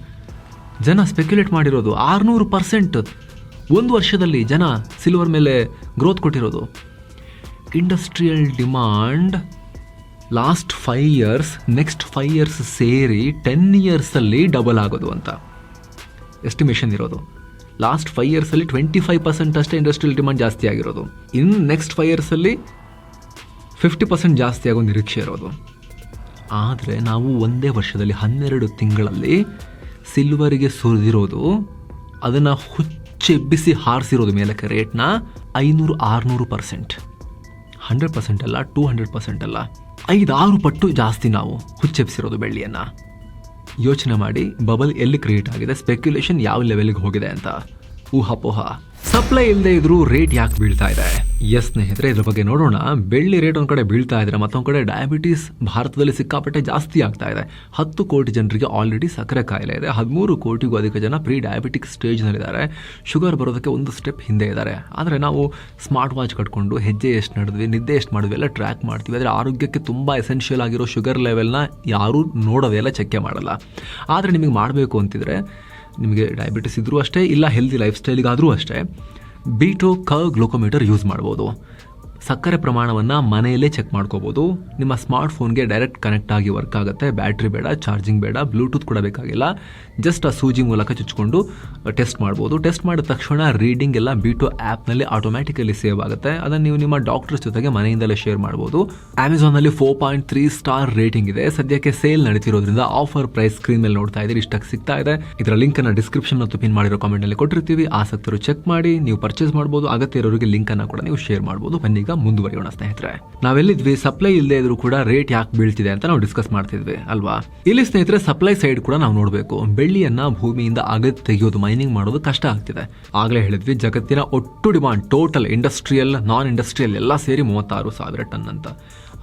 ಜನ ಸ್ಪೆಕ್ಯುಲೇಟ್ ಮಾಡಿರೋದು ಆರುನೂರು ಪರ್ಸೆಂಟ್ ಒಂದು ವರ್ಷದಲ್ಲಿ ಜನ ಸಿಲ್ವರ್ ಮೇಲೆ ಗ್ರೋತ್ ಕೊಟ್ಟಿರೋದು. Industrial demand last five years next five years ಸೇರಿ ಟೆನ್ ಇಯರ್ಸಲ್ಲಿ ಡಬಲ್ ಆಗೋದು ಅಂತ. ಎಸ್ಟಿಮೇಷನ್ ಇರೋದು. ಲಾಸ್ಟ್ ಫೈವ್ ಇಯರ್ಸಲ್ಲಿ ಟ್ವೆಂಟಿ ಫೈವ್ ಪರ್ಸೆಂಟ್ ಅಷ್ಟೇ ಇಂಡಸ್ಟ್ರಿಯಲ್ ಡಿಮಾಂಡ್ ಜಾಸ್ತಿ ಆಗಿರೋದು. ಇನ್ನು ನೆಕ್ಸ್ಟ್ ಫೈವ್ ಇಯರ್ಸಲ್ಲಿ ಫಿಫ್ಟಿ ಪರ್ಸೆಂಟ್ ಜಾಸ್ತಿ ಆಗೋ ನಿರೀಕ್ಷೆ ಇರೋದು. ಆದರೆ ನಾವು ಒಂದೇ ವರ್ಷದಲ್ಲಿ ಹನ್ನೆರಡು ತಿಂಗಳಲ್ಲಿ ಸಿಲ್ವರಿಗೆ ಸುರಿದಿರೋದು, ಅದನ್ನು ಹುಚ್ಚೆಬ್ಬಿಸಿ ಹಾರಿಸಿರೋದು ಮೇಲಕ್ಕೆ ರೇಟ್ನ ಐನೂರು ಆರುನೂರು ಪರ್ಸೆಂಟ್. ಹಂಡ್ರೆಡ್ ಪರ್ಸೆಂಟ್ ಅಲ್ಲ, ಟೂ ಹಂಡ್ರೆಡ್ ಪರ್ಸೆಂಟ್ ಅಲ್ಲ. ಐದಾರು ಪಟ್ಟು ಜಾಸ್ತಿ ನಾವು ಹುಚ್ಚೆಬ್ಸಿರೋದು ಬೆಳ್ಳಿಯನ್ನು. ಯೋಚನೆ ಮಾಡಿ, ಬಬಲ್ ಎಲ್ಲಿ ಕ್ರಿಯೇಟ್ ಆಗಿದೆ ಸ್ಪೆಕ್ಯುಲೇಷನ್ ಯಾವ ಲೆವೆಲ್ಗೆ ಹೋಗಿದೆ ಅಂತ. ಊಹಾಪೋಹ. ಸಪ್ಲೈ ಇಲ್ಲದೆ ಇದ್ರೂ ರೇಟ್ ಯಾಕೆ ಬೀಳ್ತಾ ಇದೆ? ಎಸ್ ಸ್ನೇಹಿತರೆ, ಇದ್ರ ಬಗ್ಗೆ ನೋಡೋಣ. ಬೆಳ್ಳಿ ರೇಟ್ ಒಂದು ಕಡೆ ಬೀಳ್ತಾ ಇದ್ರೆ ಮತ್ತೊಂದು ಕಡೆ ಡಯಾಬಿಟೀಸ್ ಭಾರತದಲ್ಲಿ ಸಿಕ್ಕಾಪಟ್ಟೆ ಜಾಸ್ತಿ ಆಗ್ತಾ ಇದೆ. ಹತ್ತು ಕೋಟಿ ಜನರಿಗೆ ಆಲ್ರೆಡಿ ಸಕ್ಕರೆ ಕಾಯಿಲೆ ಇದೆ. ಹದಿಮೂರು ಕೋಟಿಗೂ ಅಧಿಕ ಜನ ಪ್ರೀ ಡಯಾಬಿಟಿಕ್ ಸ್ಟೇಜ್ನಲ್ಲಿದ್ದಾರೆ ಶುಗರ್ ಬರೋದಕ್ಕೆ ಒಂದು ಸ್ಟೆಪ್ ಹಿಂದೆ ಇದ್ದಾರೆ. ಆದರೆ ನಾವು ಸ್ಮಾರ್ಟ್ ವಾಚ್ ಕಟ್ಕೊಂಡು ಹೆಜ್ಜೆ ಎಷ್ಟು ನಡೆದ್ವಿ, ನಿದ್ದೆ ಎಷ್ಟು ಮಾಡಿದ್ವಿ ಎಲ್ಲ ಟ್ರ್ಯಾಕ್ ಮಾಡ್ತೀವಿ. ಆದರೆ ಆರೋಗ್ಯಕ್ಕೆ ತುಂಬ ಎಸೆನ್ಷಿಯಲ್ ಆಗಿರೋ ಶುಗರ್ ಲೆವೆಲ್ನ ಯಾರೂ ನೋಡೋದೇ ಇಲ್ಲ ಚೆಕ್ಕೆ ಮಾಡಲ್ಲ. ಆದರೆ ನಿಮಗೆ ಮಾಡಬೇಕು ಅಂತಿದ್ರೆ ನಿಮಗೆ ಡಯಾಬಿಟಿಸ್ ಇದ್ದರೂ ಅಷ್ಟೇ ಇಲ್ಲ ಹೆಲ್ದಿ ಲೈಫ್ ಸ್ಟೈಲಿಗಾದರೂ ಅಷ್ಟೇ ಬೀಟೋ ಕ ಗ್ಲೂಕೋಮೀಟರ್ ಯೂಸ್ ಮಾಡ್ಬೋದು. ಸಕ್ಕರೆ ಪ್ರಮಾಣವನ್ನು ಮನೆಯಲ್ಲೇ ಚೆಕ್ ಮಾಡ್ಕೋಬಹುದು ನಿಮ್ಮ ಸ್ಮಾರ್ಟ್ ಫೋನ್ಗೆ ಡೈರೆಕ್ಟ್ ಕನೆಕ್ಟ್ ಆಗಿ ವರ್ಕ್ ಆಗುತ್ತೆ. ಬ್ಯಾಟ್ರಿ ಬೇಡ ಚಾರ್ಜಿಂಗ್ ಬೇಡ ಬ್ಲೂಟೂತ್ ಕೂಡ ಬೇಕಾಗಿಲ್ಲ. ಜಸ್ಟ್ ಆ ಸೂಜಿ ಮೂಲಕ ಚುಚ್ಕೊಂಡು ಟೆಸ್ಟ್ ಮಾಡ್ಬೋದು. ಟೆಸ್ಟ್ ಮಾಡಿದ ತಕ್ಷಣ ರೀಡಿಂಗ್ ಎಲ್ಲ ಬಿಟೋ ಆ್ಯಪ್ನಲ್ಲಿ ಆಟೋಮ್ಯಾಟಿಕಲಿ ಸೇವ್ ಆಗುತ್ತೆ. ಅದನ್ನು ನೀವು ನಿಮ್ಮ ಡಾಕ್ಟರ್ಸ್ ಜೊತೆಗೆ ಮನೆಯಿಂದಲೇ ಶೇರ್ ಮಾಡ್ಬೋದು. ಅಮೆಝಾನಲ್ಲಿ four point three star rating ಇದೆ. ಸದ್ಯಕ್ಕೆ ಸೇಲ್ ನಡೀತಿರೋದ್ರಿಂದ ಆಫರ್ ಪ್ರೈಸ್ ಸ್ಕ್ರೀನ್ ಮೇಲೆ ನೋಡ್ತಾ ಇದ್ದೀರಿ. ಇಷ್ಟಕ್ಕೆ ಸಿಗ್ತಾ ಇದೆ. ಇದರ ಲಿಂಕ್ ಅನ್ನ ಡಿಸ್ಕ್ರಿಪ್ಷನ್ ಮತ್ತು ಪಿನ್ ಮಾಡಿರೋ ಕಾಮೆಂಟ್ನಲ್ಲಿ ಕೊಟ್ಟಿರ್ತೀವಿ. ಆಸಕ್ತರು ಚೆಕ್ ಮಾಡಿ, ನೀವು ಪರ್ಚೇಸ್ ಮಾಡಬಹುದು ಅಗತ್ಯ ಇರೋರಿಗೆ ಲಿಂಕ್ ಅನ್ನ ಕೂಡ ನೀವು ಶೇರ್ ಮಾಡಬಹುದು ಬನ್ನೀಗ ಮುಂದುವರಿಯೋಣ, ಸ್ನೇಹಿತರೆ. ನಾವೆಲ್ಲಿದ್ವಿ? ಸಪ್ಲೈ ಇಲ್ಲದೆ ಇದ್ರೂ ಕೂಡ ರೇಟ್ ಯಾಕೆ ಬೀಳ್ತಿದೆ ಅಂತ ನಾವು ಡಿಸ್ಕಸ್ ಮಾಡ್ತಿದ್ವಿ, ಅಲ್ವಾ? ಇಲ್ಲಿ ಸ್ನೇಹಿತರೆ ಸಪ್ಲೈ ಸೈಡ್ ಕೂಡ ನಾವು ನೋಡಬೇಕು. ಬೆಳ್ಳಿಯನ್ನ ಭೂಮಿಯಿಂದ ಅಗತ್ಯ ತೆಗೆಯೋದು ಮೈನಿಂಗ್ ಮಾಡೋದು ಕಷ್ಟ ಆಗ್ತಿದೆ. ಆಗ್ಲೇ ಹೇಳಿದ್ವಿ, ಜಗತ್ತಿನ ಒಟ್ಟು demand total industrial non industrial ಎಲ್ಲ ಸೇರಿ ಮೂವತ್ತಾರು ಸಾವಿರ ಟನ್ ಅಂತ.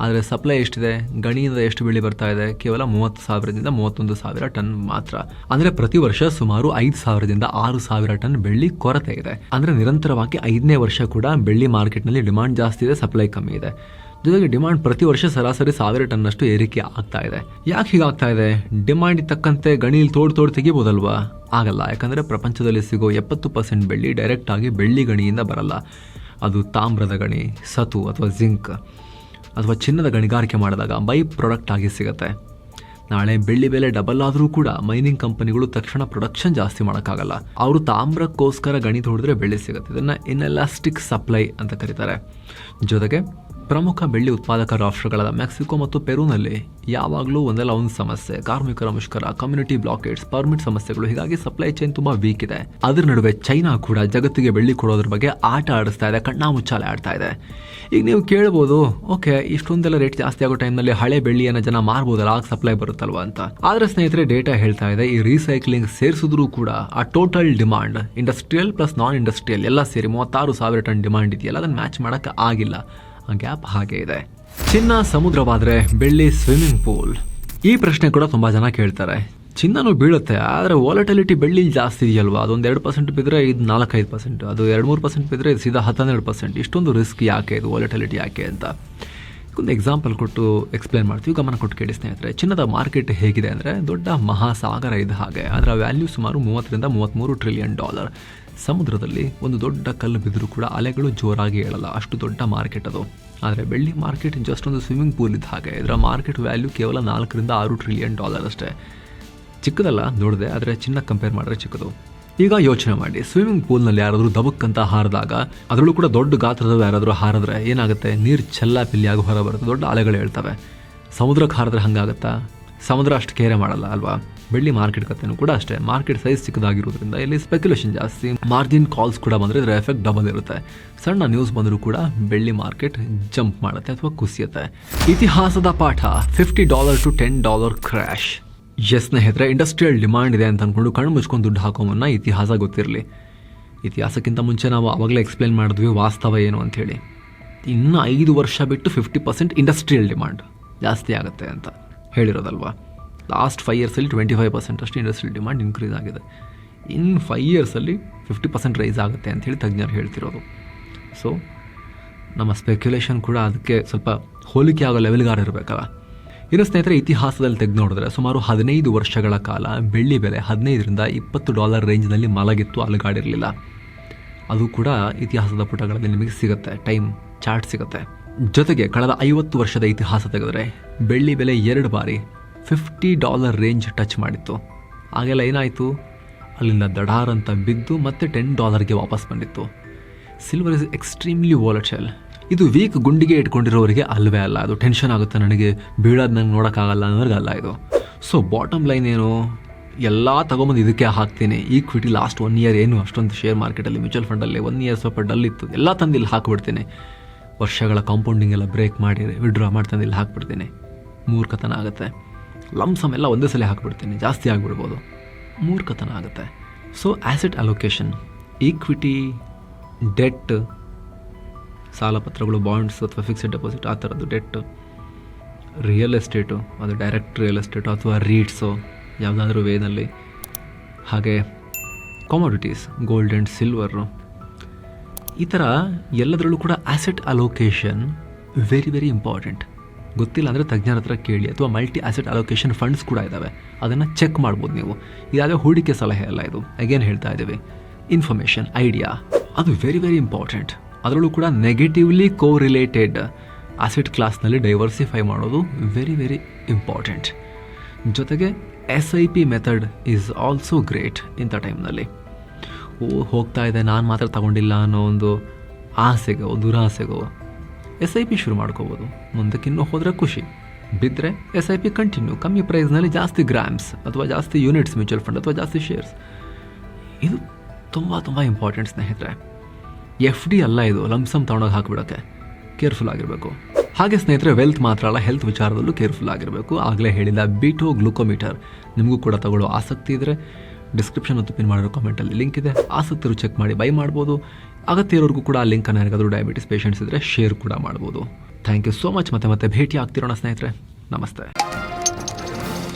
ಆದರೆ ಸಪ್ಲೈ ಎಷ್ಟಿದೆ? ಗಣಿಯಿಂದ ಎಷ್ಟು ಬೆಳೆ ಬರ್ತಾ ಇದೆ? ಕೇವಲ ಮೂವತ್ತು ಸಾವಿರದಿಂದ ಮೂವತ್ತೊಂದು ಸಾವಿರ ಟನ್ ಮಾತ್ರ. ಅಂದರೆ ಪ್ರತಿ ವರ್ಷ ಸುಮಾರು ಐದು ಸಾವಿರದಿಂದ ಆರು ಸಾವಿರ ಟನ್ ಬೆಳ್ಳಿ ಕೊರತೆ ಇದೆ. ಅಂದರೆ ನಿರಂತರವಾಗಿ ಐದನೇ ವರ್ಷ ಕೂಡ ಬೆಳ್ಳಿ ಮಾರ್ಕೆಟ್ನಲ್ಲಿ ಡಿಮಾಂಡ್ ಜಾಸ್ತಿ ಇದೆ ಸಪ್ಲೈ ಕಮ್ಮಿ ಇದೆ. ಜೊತೆಗೆ ಡಿಮಾಂಡ್ ಪ್ರತಿ ವರ್ಷ ಸರಾಸರಿ ಸಾವಿರ ಟನ್ ಅಷ್ಟು ಏರಿಕೆ ಆಗ್ತಾ ಇದೆ. ಯಾಕೆ ಹೀಗಾಗ್ತಾ ಇದೆ? ಡಿಮಾಂಡ್ ತಕ್ಕಂತೆ ಗಣಿಲಿ ತೋಡ್ ತೋಡ್ ತೆಗಿಬೋದಲ್ವಾ? ಆಗಲ್ಲ. ಯಾಕಂದ್ರೆ ಪ್ರಪಂಚದಲ್ಲಿ ಸಿಗೋ ಎಪ್ಪತ್ತು ಪರ್ಸೆಂಟ್ ಬೆಳ್ಳಿ ಡೈರೆಕ್ಟ್ ಆಗಿ ಬೆಳ್ಳಿ ಗಣಿಯಿಂದ ಬರಲ್ಲ. ಅದು ತಾಮ್ರದ ಗಣಿ, ಸತು ಅಥವಾ ಜಿಂಕ್. ಅಥವಾ ಚಿನ್ನದ ಗಣಿಗಾರಿಕೆ ಮಾಡಿದಾಗ ಬೈ ಪ್ರಾಡಕ್ಟ್ ಆಗಿ ಸಿಗುತ್ತೆ. ನಾಳೆ ಬೆಳ್ಳಿ ಬೆಲೆ ಡಬಲ್ ಆದರೂ ಕೂಡ ಮೈನಿಂಗ್ ಕಂಪನಿಗಳು ತಕ್ಷಣ ಪ್ರೊಡಕ್ಷನ್ ಜಾಸ್ತಿ ಮಾಡೋಕ್ಕಾಗಲ್ಲ. ಅವರು ತಾಮ್ರಕ್ಕೋಸ್ಕರ ಗಣಿ ಹೊಡೆದ್ರೆ ಬೆಳ್ಳಿ ಸಿಗುತ್ತೆ. ಇದನ್ನು ಇನ್ಎಲಾಸ್ಟಿಕ್ ಸಪ್ಲೈ ಅಂತ ಕರೀತಾರೆ. ಜೊತೆಗೆ ಪ್ರಮುಖ ಬೆಳ್ಳಿ ಉತ್ಪಾದಕ ರಾಷ್ಟ್ರಗಳಾದ ಮೆಕ್ಸಿಕೋ ಮತ್ತು ಪೆರುನಲ್ಲಿ ಯಾವಾಗಲೂ ಒಂದಲ್ಲ ಒಂದು ಸಮಸ್ಯೆ. ಕಾರ್ಮಿಕರ ಮುಷ್ಕರ ಕಮ್ಯುನಿಟಿ ಬ್ಲಾಕೇಡ್ಸ್ ಪರ್ಮಿಟ್ ಸಮಸ್ಯೆಗಳು, ಹೀಗಾಗಿ ಸಪ್ಲೈ ಚೈನ್ ತುಂಬಾ ವೀಕ್ ಇದೆ. ಅದರ ನಡುವೆ ಚೈನಾ ಕೂಡ ಜಗತ್ತಿಗೆ ಬೆಳ್ಳಿ ಕೊಡೋದ್ರ ಬಗ್ಗೆ ಆಟ ಆಡಿಸ್ತಾ ಇದೆ ಕಣ್ಣಾ ಮುಚ್ಚಾಲೆ ಆಡ್ತಾ ಇದೆ. ಈಗ ನೀವು ಕೇಳ್ಬೋದು ಓಕೆ ಇಷ್ಟೊಂದೆಲ್ಲ ರೇಟ್ ಜಾಸ್ತಿ ಆಗೋ ಟೈಮ್ನಲ್ಲಿ ಹಳೆ ಬೆಳ್ಳಿಯನ್ನು ಜನ ಮಾರ್ಬೋದಲ್ಲ, ಆಗ ಸಪ್ಲೈ ಬರುತ್ತಲ್ವಾ ಅಂತ. ಆದ್ರೆ ಸ್ನೇಹಿತರೆ ಡೇಟಾ ಹೇಳ್ತಾ ಇದೆ, ಈ ರೀಸೈಕ್ಲಿಂಗ್ ಸೇರಿಸಿದ್ರು ಕೂಡ ಆ total demand industrial plus non industrial ಎಲ್ಲ ಸೇರಿ ಮೂವತ್ತಾರು ಸಾವಿರ ಟನ್ ಡಿಮಾಂಡ್ ಇದೆಯಲ್ಲ, ಅದನ್ನು ಮ್ಯಾಚ್ ಮಾಡೋಕ್ಕೆ ಆಗಿಲ್ಲ. ಆ ಗ್ಯಾಪ್ ಹಾಗೆ ಇದೆ. ಚಿನ್ನ ಸಮುದ್ರವಾದರೆ ಬೆಳ್ಳಿ ಸ್ವಿಮ್ಮಿಂಗ್ ಪೂಲ್. ಈ ಪ್ರಶ್ನೆ ಕೂಡ ತುಂಬ ಜನ ಕೇಳ್ತಾರೆ. ಚಿನ್ನನೂ ಬೀಳುತ್ತೆ, ಆದರೆ ವಾಲಟಿಲಿಟಿ ಬೆಳ್ಳಿ ಜಾಸ್ತಿ ಇದೆಯಲ್ವಾ? ಅದೊಂದು ಎರಡು ಪರ್ಸೆಂಟ್ ಬಿದ್ದರೆ ಇದು ನಾಲ್ಕೈದು ಪರ್ಸೆಂಟ್ ಅದು ಎರಡು ಮೂರು ಪರ್ಸೆಂಟ್ ಬಿದ್ದರೆ ಇದು ಸೀದಾ ಹತ್ತನ್ನೆರಡು ಪರ್ಸೆಂಟ್ ಇಷ್ಟೊಂದು ರಿಸ್ಕ್ ಯಾಕೆ ಇದು ವಾಲಟಿಲಿಟಿ ಯಾಕೆ ಅಂತ. ಒಂದು ಎಕ್ಸಾಂಪಲ್ ಕೊಟ್ಟು ಎಕ್ಸ್ಪ್ಲೇನ್ ಮಾಡ್ತೀವಿ, ಗಮನ ಕೊಟ್ಟು ಕೇಳಿ ಸ್ನೇಹಿತರೆ. ಚಿನ್ನದ ಮಾರ್ಕೆಟ್ ಹೇಗಿದೆ ಅಂದರೆ ದೊಡ್ಡ ಮಹಾಸಾಗರ ಇದು ಹಾಗೆ. ಅದರ ವ್ಯಾಲ್ಯೂ ಸುಮಾರು ಮೂವತ್ತರಿಂದ ಮೂವತ್ತ್ಮೂರು ಟ್ರಿಲಿಯನ್ ಡಾಲರ್ ಸಮುದ್ರದಲ್ಲಿ ಒಂದು ದೊಡ್ಡ ಕಲ್ಲು ಬಿದ್ದರೂ ಕೂಡ ಅಲೆಗಳು ಜೋರಾಗಿ ಹೇಳಲ್ಲ ಅಷ್ಟು ದೊಡ್ಡ ಮಾರ್ಕೆಟ್ ಅದು. ಆದರೆ ಬೆಳ್ಳಿ ಮಾರ್ಕೆಟ್ ಜಸ್ಟ್ ಒಂದು ಸ್ವಿಮ್ಮಿಂಗ್ ಪೂಲ್ ಇದ್ದ ಹಾಗೆ. ಇದರ ಮಾರ್ಕೆಟ್ ವ್ಯಾಲ್ಯೂ ಕೇವಲ ನಾಲ್ಕರಿಂದ ಆರು ಟ್ರಿಲಿಯನ್ ಡಾಲರ್ ಅಷ್ಟೇ. ಚಿಕ್ಕದಲ್ಲ ನೋಡಿದೆ, ಆದರೆ ಚಿನ್ನ ಕಂಪೇರ್ ಮಾಡಿದ್ರೆ ಚಿಕ್ಕದು. ಈಗ ಯೋಚನೆ ಮಾಡಿ. ಸ್ವಿಮ್ಮಿಂಗ್ ಪೂಲ್ನಲ್ಲಿ ಯಾರಾದರೂ ದಬಕ್ಕಂತ ಹಾರಿದಾಗ, ಅದರಲ್ಲೂ ಕೂಡ ದೊಡ್ಡ ಗಾತ್ರದ ಯಾರಾದರೂ ಹಾರಿದ್ರೆ ಏನಾಗುತ್ತೆ? ನೀರು ಚೆಲ್ಲ ಪಿಲ್ಲಿಯಾಗಿ ಹೊರಬರುತ್ತೆ. ದೊಡ್ಡ ಅಲೆಗಳು ಹೇಳ್ತವೆ ಸಮುದ್ರಕ್ಕೆ ಹಾರಿದ್ರೆ ಹಂಗಾಗತ್ತಾ? ಸಮುದ್ರ ಅಷ್ಟು ಕೇರೆ ಮಾಡಲ್ಲ ಅಲ್ವಾ? ಬೆಳ್ಳಿ ಮಾರ್ಕೆಟ್ ಕಥೆನೂ ಕೂಡ ಅಷ್ಟೇ. ಮಾರ್ಕೆಟ್ ಸೈಜ್ ಚಿಕ್ಕದಾಗಿರೋದ್ರಿಂದ ಇಲ್ಲಿ ಸ್ಪೆಕ್ಯುಲೇಷನ್ ಜಾಸ್ತಿ. ಮಾರ್ಜಿನ್ ಕಾಲ್ಸ್ ಕೂಡ ಬಂದರೆ ಇದರ ಎಫೆಕ್ಟ್ ಡಬಲ್ ಇರುತ್ತೆ. ಸಣ್ಣ ನ್ಯೂಸ್ ಬಂದರೂ ಕೂಡ ಬೆಳ್ಳಿ ಮಾರ್ಕೆಟ್ ಜಂಪ್ ಮಾಡುತ್ತೆ ಅಥವಾ ಕುಸಿಯುತ್ತೆ. ಇತಿಹಾಸದ ಪಾಠ. Fifty dollar to ten dollar crash S ಸ್ನೇಹಿತರೆ ಇಂಡಸ್ಟ್ರಿಯಲ್ ಡಿಮಾಂಡ್ ಇದೆ ಅಂತ ಅಂದ್ಕೊಂಡು ಕಣ್ಣು ಮುಚ್ಕೊಂಡು ದುಡ್ಡು ಹಾಕೋಮನ್ನ ಇತಿಹಾಸ ಗೊತ್ತಿರಲಿ. ಇತಿಹಾಸಕ್ಕಿಂತ ಮುಂಚೆ ನಾವು ಅವಾಗಲೇ ಎಕ್ಸ್ಪ್ಲೇನ್ ಮಾಡಿದ್ವಿ ವಾಸ್ತವ ಏನು ಅಂಥೇಳಿ ಇನ್ನು ಐದು ವರ್ಷ ಬಿಟ್ಟು ಫಿಫ್ಟಿ ಪರ್ಸೆಂಟ್ ಇಂಡಸ್ಟ್ರಿಯಲ್ ಡಿಮಾಂಡ್ ಜಾಸ್ತಿ ಆಗುತ್ತೆ ಅಂತ. ಹೇಳಿರೋದಲ್ವಾ? ಲಾಸ್ಟ್ ಫೈವ್ ಇಯರ್ಸಲ್ಲಿ ಟ್ವೆಂಟಿ ಫೈವ್ ಪರ್ಸೆಂಟ್ ಅಷ್ಟು ಇಂಡಸ್ಟ್ರಿಯಲ್ ಡಿಮ್ಯಾಂಡ್ ಇನ್ಕ್ರೀಸ್ ಆಗಿದೆ. ಇನ್ ಫೈವ್ ಇಯರ್ಸಲ್ಲಿ ಫಿಫ್ಟಿ ಪರ್ಸೆಂಟ್ ರೈಸ್ ಆಗುತ್ತೆ ಅಂತೇಳಿ ತಜ್ಞರು ಹೇಳ್ತಿರೋದು. ಸೊ ನಮ್ಮ ಸ್ಪೆಕ್ಯುಲೇಷನ್ ಕೂಡ ಅದಕ್ಕೆ ಸ್ವಲ್ಪ ಹೋಲಿಕೆ ಆಗೋ ಲೆವೆಲ್ಗಾರ ಇರಬೇಕಲ್ಲ. ಇನ್ನು ಸ್ನೇಹಿತರೆ, ಇತಿಹಾಸದಲ್ಲಿ ತೆಗೆದು ನೋಡಿದ್ರೆ ಸುಮಾರು ಹದಿನೈದು ವರ್ಷಗಳ ಕಾಲ ಬೆಳ್ಳಿ ಬೆಲೆ ಹದಿನೈದರಿಂದ ಇಪ್ಪತ್ತು ಡಾಲರ್ ರೇಂಜ್ನಲ್ಲಿ ಮಲಗಿತ್ತು ಅಲುಗಾಡಿರಲಿಲ್ಲ. ಅದು ಕೂಡ ಇತಿಹಾಸದ ಪುಟಗಳಲ್ಲಿ ನಿಮಗೆ ಸಿಗುತ್ತೆ ಟೈಮ್ ಚಾರ್ಟ್ ಸಿಗುತ್ತೆ. ಜೊತೆಗೆ ಕಳೆದ ಐವತ್ತು ವರ್ಷದ ಇತಿಹಾಸ ತೆಗೆದರೆ ಬೆಳ್ಳಿ ಬೆಲೆ ಎರಡು ಬಾರಿ ಫಿಫ್ಟಿ ಡಾಲರ್ ರೇಂಜ್ ಟಚ್ ಮಾಡಿತ್ತು. ಆಗೆಲ್ಲ ಏನಾಯಿತು? ಅಲ್ಲಿಂದ ದಡಾರ್ ಅಂತ ಬಿದ್ದು ಮತ್ತೆ ಟೆನ್ ಡಾಲರ್ಗೆ ವಾಪಸ್ ಬಂದಿತ್ತು. ಸಿಲ್ವರ್ ಇಸ್ ಎಕ್ಸ್ಟ್ರೀಮ್ಲಿ ವಾಲಟೈಲ್ ಇದು ವೀಕ್ ಗುಂಡಿಗೆ ಇಟ್ಕೊಂಡಿರೋರಿಗೆ ಅಲ್ವೇ ಅಲ್ಲ. ಅದು ಟೆನ್ಷನ್ ಆಗುತ್ತೆ ನನಗೆ. ಬೀಳೋದು ನಂಗೆ ನೋಡೋಕ್ಕಾಗಲ್ಲ ಅನ್ನೋರಿಗೆ ಅಲ್ಲ ಇದು. ಸೊ ಬಾಟಮ್ ಲೈನ್ ಏನು? ಎಲ್ಲ ತಗೊಂಬಂದು ಇದಕ್ಕೆ ಹಾಕ್ತೀನಿ. ಈಕ್ವಿಟಿ ಲಾಸ್ಟ್ ಒನ್ ಇಯರ್ ಏನು? ಅಷ್ಟೊಂದು ಶೇರ್ ಮಾರ್ಕೆಟಲ್ಲಿ ಮ್ಯೂಚುವಲ್ ಫಂಡಲ್ಲಿ ಒನ್ ಇಯರ್ ಸ್ವಲ್ಪ ಡಲ್ ಇತ್ತು. ಎಲ್ಲ ತಂದು ಇಲ್ಲಿ ಹಾಕ್ಬಿಡ್ತೀನಿ. ವರ್ಷಗಳ ಕಾಂಪೌಂಡಿಂಗ್ ಎಲ್ಲ ಬ್ರೇಕ್ ಮಾಡಿ ವಿಡ್ರಾ ಮಾಡ್ತಾನೆ ಇಲ್ಲಿ ಹಾಕ್ಬಿಡ್ತೀನಿ. ಮೂರ್ಖತನ ಆಗುತ್ತೆ. ಲಮ್ಸಮ್ ಎಲ್ಲ ಒಂದೇ ಸಲ ಹಾಕ್ಬಿಡ್ತೀನಿ, ಜಾಸ್ತಿ ಆಗಿಬಿಡ್ಬೋದು. ಮೂರ್ಖತನ ಆಗುತ್ತೆ. So asset allocation equity debt ಸಾಲ ಪತ್ರಗಳು ಬಾಂಡ್ಸ್ ಅಥವಾ ಫಿಕ್ಸ್ಡ್ ಡೆಪಾಸಿಟ್ ಆ ಥರದ್ದು ಡೆಟ್ ರಿಯಲ್ ಎಸ್ಟೇಟು ಅದು ಡೈರೆಕ್ಟ್ ರಿಯಲ್ ಎಸ್ಟೇಟು ಅಥವಾ ರೀಡ್ಸು ಯಾವುದಾದ್ರೂ ವೇನಲ್ಲಿ ಹಾಗೆ ಕಾಮೋಡಿಟೀಸ್ ಗೋಲ್ಡ್ ಆ್ಯಂಡ್ ಸಿಲ್ವರು ಈ ಥರ ಎಲ್ಲದರಲ್ಲೂ ಕೂಡ asset allocation very very important ಗೊತ್ತಿಲ್ಲ ಅಂದರೆ ತಜ್ಞರ ಹತ್ರ ಕೇಳಿ ಅಥವಾ ಮಲ್ಟಿ ಆ್ಯಸೆಟ್ ಅಲೋಕೇಶನ್ ಫಂಡ್ಸ್ ಕೂಡ ಇದ್ದಾವೆ ಅದನ್ನು ಚೆಕ್ ಮಾಡ್ಬೋದು ನೀವು. ಇದಾದರೆ ಹೂಡಿಕೆ ಸಲಹೆ ಅಲ್ಲ ಇದು. ಅಗೇನ್ ಹೇಳ್ತಾ ಇದ್ದೀವಿ. ಇನ್ಫಾರ್ಮೇಷನ್ ಐಡಿಯಾ ಅದು ವೆರಿ ವೆರಿ ಇಂಪಾರ್ಟೆಂಟ್ ಅದರಲ್ಲೂ ಕೂಡ ನೆಗೆಟಿವ್ಲಿ ಕೋ ರಿಲೇಟೆಡ್ ಅಸೆಟ್ ಕ್ಲಾಸ್ನಲ್ಲಿ ಡೈವರ್ಸಿಫೈ ಮಾಡೋದು ವೆರಿ ವೆರಿ ಇಂಪಾರ್ಟೆಂಟ್ ಜೊತೆಗೆ S I P method is also great ಇಂಥ ಟೈಮ್ನಲ್ಲಿ ಹೋಗ್ತಾ ಇದೆ, ನಾನು ಮಾತ್ರ ತಗೊಂಡಿಲ್ಲ ಅನ್ನೋ ಒಂದು ಆಸೆಗೋ, ದುರಾಸೆಗೋ ಎಸ್ ಐ ಪಿ ಶುರು ಮಾಡ್ಕೋಬೋದು. ಮುಂದಕ್ಕಿನ್ನೂ ಹೋದರೆ ಖುಷಿ. ಬಿದ್ದರೆ ಎಸ್ ಐ ಪಿ ಕಂಟಿನ್ಯೂ ಕಮ್ಮಿ ಪ್ರೈಸ್ನಲ್ಲಿ ಜಾಸ್ತಿ ಗ್ರಾಮ್ಸ್ ಅಥವಾ ಜಾಸ್ತಿ ಯೂನಿಟ್ಸ್ ಮ್ಯೂಚುವಲ್ ಫಂಡ್ ಅಥವಾ ಜಾಸ್ತಿ ಶೇರ್ಸ್ ಇದು ತುಂಬ ತುಂಬ ಇಂಪಾರ್ಟೆಂಟ್ ಸ್ನೇಹಿತರೆ. ಎಫ್ ಡಿ ಅಲ್ಲ ಇದು. ಲಂಸಮ್ ತೊಗೊಂಡೋಗಿ ಹಾಕಿಬಿಡೋಕ್ಕೆ ಕೇರ್ಫುಲ್ ಆಗಿರಬೇಕು. ಹಾಗೆ ಸ್ನೇಹಿತರೆ ವೆಲ್ತ್ ಮಾತ್ರ ಅಲ್ಲ ಹೆಲ್ತ್ ವಿಚಾರದಲ್ಲೂ ಕೇರ್ಫುಲ್ ಆಗಿರಬೇಕು. ಆಗಲೇ ಹೇಳಿದ ಬಿಟೋ ಗ್ಲುಕೋಮೀಟರ್ ನಿಮಗೂ ಕೂಡ ತಗೊಳ್ಳೋ ಆಸಕ್ತಿ ಇದ್ದರೆ ಡಿಸ್ಕ್ರಿಪ್ಷನ್ ಮತ್ತು ಪಿನ್ ಮಾಡಿರೋ ಕಾಮೆಂಟಲ್ಲಿ ಲಿಂಕ್ ಇದೆ. ಆಸಕ್ತಿರು ಚೆಕ್ ಮಾಡಿ ಬೈ ಮಾಡ್ಬೋದು. ಅಗತ್ಯ ಇರೋರಿಗೂ ಕೂಡ ಆ ಲಿಂಕನ್ನು ಯಾರಿಗಾದರೂ ಡಯಾಬಿಟಿಸ್ ಪೇಷಂಟ್ಸ್ ಇದ್ದರೆ ಶೇರ್ ಕೂಡ ಮಾಡ್ಬೋದು. ಥ್ಯಾಂಕ್ ಯು ಸೋ ಮಚ್ ಮತ್ತೆ ಮತ್ತೆ ಭೇಟಿ ಆಗ್ತಿರೋಣ ಸ್ನೇಹಿತರೆ. ನಮಸ್ತೆ.